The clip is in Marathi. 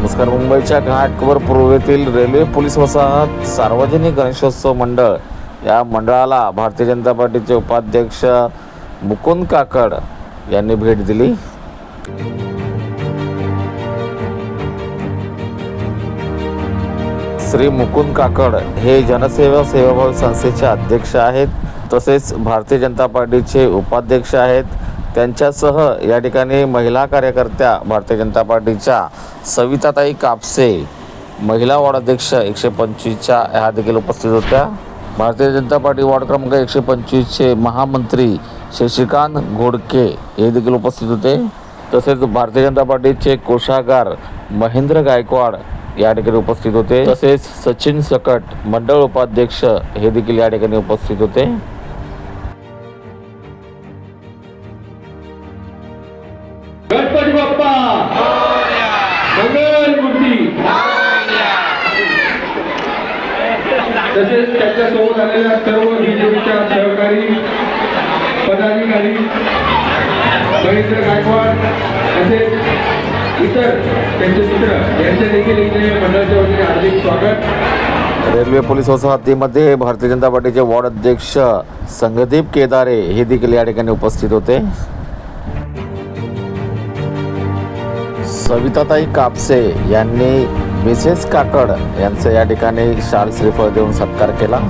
नमस्कार मुंबईच्या घाटवर पूर्वेतील रेल्वे पोलीस वसाहत सार्वजनिक गणेशोत्सव मंडळ या मंडळाला भारतीय जनता पार्टीचे उपाध्यक्ष मुकुंद काकड यांनी भेट दिली. श्री मुकुंद काकड हे जनसेवा सेवाभावी संस्थेचे अध्यक्ष आहेत. तसेच भारतीय जनता पार्टीचे उपाध्यक्ष आहेत. त्यांच्यासह या ठिकाणी महिला कार्यकर्त्या भारतीय जनता पार्टीच्या सविताताई कापसे महिला वॉर्ड अध्यक्ष एकशे पंचवीसच्या ह्या देखील उपस्थित होत्या. भारतीय जनता पार्टी वॉर्ड क्रमांक एकशे पंचवीसचे महामंत्री शशिकांत घोडके हे देखील उपस्थित होते. तसेच भारतीय जनता पार्टीचे कोषागार महेंद्र गायकवाड या ठिकाणी उपस्थित होते. तसेच सचिन सकट मंडळ उपाध्यक्ष हे देखील या ठिकाणी उपस्थित होते. तसेच त्यांच्यासोबत आलेल्या सर्व बीजेपीच्या सहकारी पदाधिकारी महेंद्र गायकवाड तसेच इतर त्यांचे मित्र यांचे देखील इथे मंडळाच्या वतीने हार्दिक स्वागत. रेल्वे पोलीस वसाहतीमध्ये भारतीय जनता पार्टीचे वॉर्ड अध्यक्ष संगदीप केदारे हे देखील या ठिकाणी उपस्थित होते. सविताताई कापसे यांनी मिसेस काकड यांचं या ठिकाणी शाल श्रीफळ देऊन सत्कार केला.